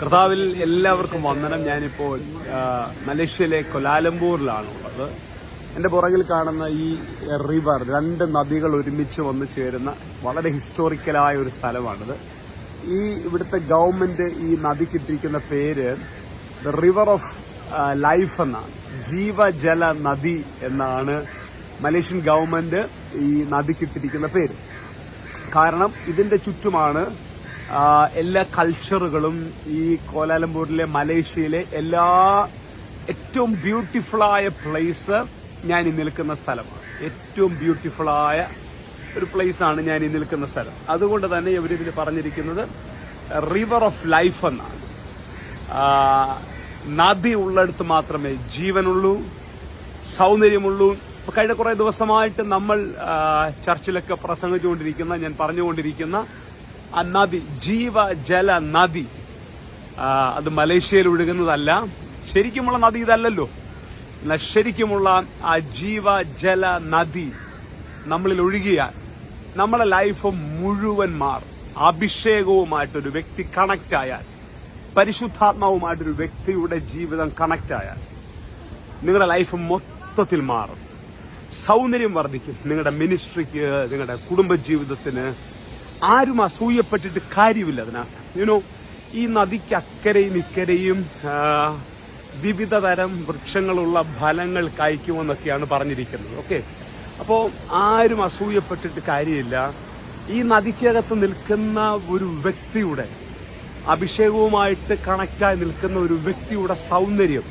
കർത്താവിൽ എല്ലാവർക്കും വന്ദനം. ഞാനിപ്പോൾ മലേഷ്യയിലെ കൊലാലംപൂരിലാണ് ഉള്ളത്. എന്റെ പുറകിൽ കാണുന്ന ഈ റിവർ രണ്ട് നദികൾ ഒരുമിച്ച് വന്നു ചേരുന്ന വളരെ ഹിസ്റ്റോറിക്കലായ ഒരു സ്ഥലമാണിത്. ഈ ഇവിടുത്തെ ഗവൺമെന്റ് ഈ നദിക്കിട്ടിരിക്കുന്ന പേര് ദ റിവർ ഓഫ് ലൈഫ് എന്നാണ്. ജീവജല നദി എന്നാണ് മലേഷ്യൻ ഗവൺമെന്റ് ഈ നദിക്കിട്ടിരിക്കുന്ന പേര്. കാരണം ഇതിന്റെ ചുറ്റുമാണ് എല്ലാ കൾച്ചറുകളും ഈ കോലാലംപൂരിലെ മലേഷ്യയിലെ എല്ലാ ഏറ്റവും ബ്യൂട്ടിഫുള്ളായ പ്ലേസ് ഞാൻ ഈ നിൽക്കുന്ന സ്ഥലമാണ്. ഏറ്റവും ബ്യൂട്ടിഫുള്ളായ ഒരു പ്ലേസ് ആണ് ഞാൻ ഈ നിൽക്കുന്ന സ്ഥലം. അതുകൊണ്ട് തന്നെ ഇവരിതിൽ പറഞ്ഞിരിക്കുന്നത് റിവർ ഓഫ് ലൈഫ് എന്നാണ്. നദി ഉള്ളിടത്ത് മാത്രമേ ജീവനുള്ളൂ സൗന്ദര്യമുള്ളൂ. കഴിഞ്ഞ കുറേ ദിവസമായിട്ട് നമ്മൾ ചർച്ചിലൊക്കെ പ്രസംഗിച്ചുകൊണ്ടിരിക്കുന്ന ഞാൻ പറഞ്ഞുകൊണ്ടിരിക്കുന്ന ആ നദി ജീവജല നദി. അത് മലേഷ്യയിൽ ഒഴുകുന്നതല്ല. ശരിക്കുമുള്ള നദി ഇതല്ലല്ലോ. എന്നാൽ ശരിക്കുമുള്ള ആ ജീവജല നദി നമ്മളിൽ ഒഴുകിയാൽ നമ്മുടെ ലൈഫ് മുഴുവൻ മാറും. അഭിഷേകവുമായിട്ടൊരു വ്യക്തി കണക്റ്റ് ആയാൽ പരിശുദ്ധാത്മാവുമായിട്ടൊരു വ്യക്തിയുടെ ജീവിതം കണക്റ്റ് ആയാൽ നിങ്ങളുടെ ലൈഫ് മൊത്തത്തിൽ മാറും. സൗന്ദര്യം വർദ്ധിക്കും. നിങ്ങളുടെ മിനിസ്ട്രിക്ക് നിങ്ങളുടെ കുടുംബജീവിതത്തിന് ആരും അസൂയപ്പെട്ടിട്ട് കാര്യമില്ല അതിനകത്ത്. യുനോ ഈ നദിക്ക് അക്കരയും ഇക്കരയും വിവിധ തരം വൃക്ഷങ്ങളുള്ള ഫലങ്ങൾ കായ്ക്കുമെന്നൊക്കെയാണ് പറഞ്ഞിരിക്കുന്നത്. ഓക്കെ അപ്പോൾ ആരും അസൂയപ്പെട്ടിട്ട് കാര്യമില്ല. ഈ നദിക്കകത്ത് നിൽക്കുന്ന ഒരു വ്യക്തിയുടെ അഭിഷേകവുമായിട്ട് കണക്റ്റായി നിൽക്കുന്ന ഒരു വ്യക്തിയുടെ സൗന്ദര്യം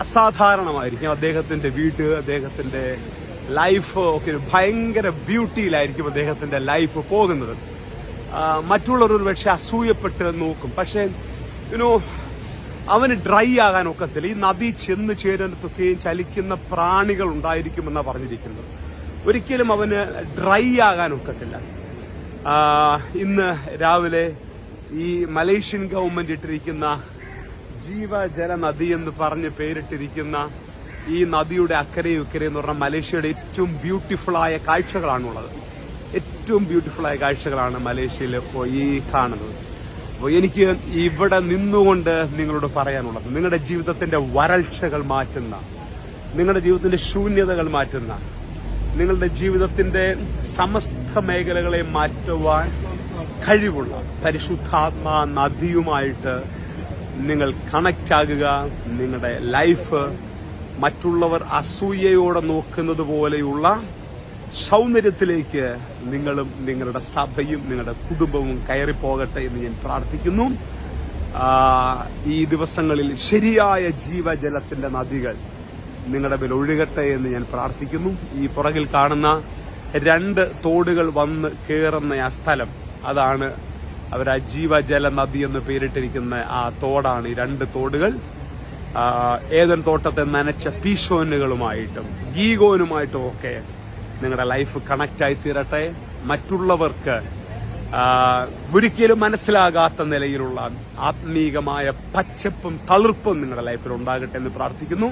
അസാധാരണമായിരിക്കും. അദ്ദേഹത്തിന്റെ വീട് അദ്ദേഹത്തിന്റെ ലൈഫ് ഒക്കെ ഭയങ്കര ബ്യൂട്ടിയിലായിരിക്കും അദ്ദേഹത്തിന്റെ ലൈഫ് പോകുന്നത്. മറ്റുള്ളവർ ഒരു പക്ഷെ അസൂയപ്പെട്ട് നോക്കും. പക്ഷേ യുനോ അവന് ഡ്രൈ ആകാൻ ഒക്കത്തില്ല. ഈ നദി ചെന്ന് ചേരുന്നതൊക്കെയും ചലിക്കുന്ന പ്രാണികൾ ഉണ്ടായിരിക്കുമെന്നാണ് പറഞ്ഞിരിക്കുന്നത്. ഒരിക്കലും അവന് ഡ്രൈ ആകാൻ ഒക്കത്തില്ല. ഇന്ന് രാവിലെ ഈ മലേഷ്യൻ ഗവൺമെന്റ് ഇട്ടിരിക്കുന്ന ജീവജല നദി എന്ന് പറഞ്ഞ് പേരിട്ടിരിക്കുന്ന ഈ നദിയുടെ അക്കരയും ഇക്കരയും എന്ന് പറഞ്ഞാൽ മലേഷ്യയുടെ ഏറ്റവും ബ്യൂട്ടിഫുൾ ആയ കാഴ്ചകളാണുള്ളത്. ഏറ്റവും ബ്യൂട്ടിഫുൾ ആയ കാഴ്ചകളാണ് മലേഷ്യയിൽ ഈ കാണുന്നത്. അപ്പോൾ എനിക്ക് ഇവിടെ നിന്നുകൊണ്ട് നിങ്ങളോട് പറയാനുള്ളത് നിങ്ങളുടെ ജീവിതത്തിന്റെ വരൾച്ചകൾ മാറ്റുന്ന നിങ്ങളുടെ ജീവിതത്തിന്റെ ശൂന്യതകൾ മാറ്റുന്ന നിങ്ങളുടെ ജീവിതത്തിന്റെ സമസ്ത മേഖലകളെ മാറ്റുവാൻ കഴിവുള്ള പരിശുദ്ധാത്മാ നദിയുമായിട്ട് നിങ്ങൾ കണക്റ്റ് ആകുക നിങ്ങളുടെ ലൈഫ് മറ്റുള്ളവർ അസൂയയോടെ നോക്കുന്നത് പോലെയുള്ള സൗന്ദര്യത്തിലേക്ക് നിങ്ങളും നിങ്ങളുടെ സഭയും നിങ്ങളുടെ കുടുംബവും കയറിപ്പോകട്ടെ എന്ന് ഞാൻ പ്രാർത്ഥിക്കുന്നു. ഈ ദിവസങ്ങളിൽ ശരിയായ ജീവജലത്തിന്റെ നദികൾ നിങ്ങളുടെ മേൽ ഒഴുകട്ടെ എന്ന് ഞാൻ പ്രാർത്ഥിക്കുന്നു. ഈ പുറകിൽ കാണുന്ന രണ്ട് തോടുകൾ വന്ന് കയറുന്ന ആ സ്ഥലം അതാണ് അവർ ആ ജീവജല നദി എന്ന് പേരിട്ടിരിക്കുന്ന ആ തോടാണ് ഈ രണ്ട് തോടുകൾ. ഏതൻ തോട്ടത്തെ നനച്ച പീശോനുകളുമായിട്ടും ഗീഗോനുമായിട്ടും ഒക്കെ നിങ്ങളുടെ ലൈഫ് കണക്റ്റ് ആയി തീരട്ടെ. മറ്റുള്ളവർക്ക് ഒരിക്കലും മനസ്സിലാകാത്ത നിലയിലുള്ള ആത്മീകമായ പച്ചപ്പും തളിർപ്പും നിങ്ങളുടെ ലൈഫിൽ ഉണ്ടാകട്ടെ എന്ന് പ്രാർത്ഥിക്കുന്നു.